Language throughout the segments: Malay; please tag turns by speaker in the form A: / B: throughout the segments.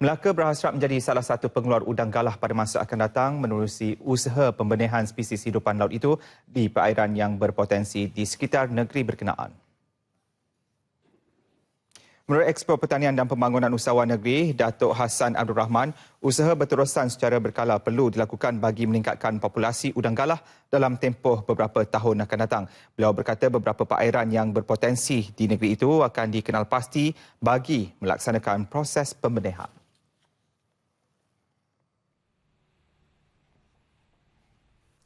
A: Melaka berhasrat menjadi salah satu pengeluar udang galah pada masa akan datang menerusi usaha pembenahan spesies hidupan laut itu di perairan yang berpotensi di sekitar negeri berkenaan. Menurut Ekspo Pertanian dan Pembangunan Usahawan Negeri, Datuk Hassan Abdul Rahman, usaha berterusan secara berkala perlu dilakukan bagi meningkatkan populasi udang galah dalam tempoh beberapa tahun akan datang. Beliau berkata beberapa perairan yang berpotensi di negeri itu akan dikenal pasti bagi melaksanakan proses pembenahan.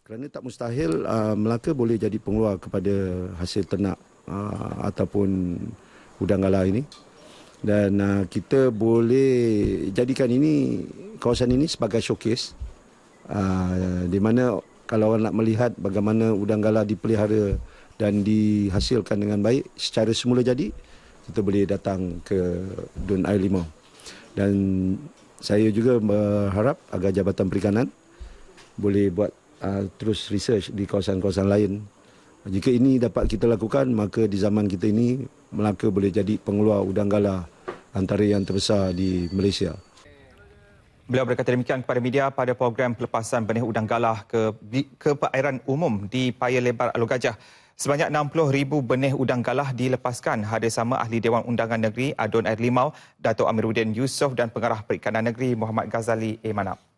B: Kerana tak mustahil uh, Melaka boleh jadi pengeluar kepada hasil ternak uh, ataupun udang galah ini. Dan uh, kita boleh jadikan ini kawasan ini sebagai showcase. Uh, di mana kalau orang nak melihat bagaimana udang galah dipelihara dan dihasilkan dengan baik secara semula jadi kita boleh datang ke Dun Air Limau. Dan saya juga berharap agar Jabatan Perikanan boleh buat uh, terus research di kawasan-kawasan lain jika ini dapat kita lakukan maka di zaman kita ini Melaka boleh jadi pengeluar udang galah antara yang terbesar di Malaysia.
A: Beliau berkata demikian kepada media pada program pelepasan benih udang galah ke ke perairan umum di Paya Lebar Alor Gajah. Sebanyak 60,000 benih udang galah dilepaskan Hadir sama Ahli Dewan Undangan Negeri Adun Air Limau, Datuk Amiruddin Yusof dan Pengarah Perikanan Negeri Muhammad Ghazali Emanap.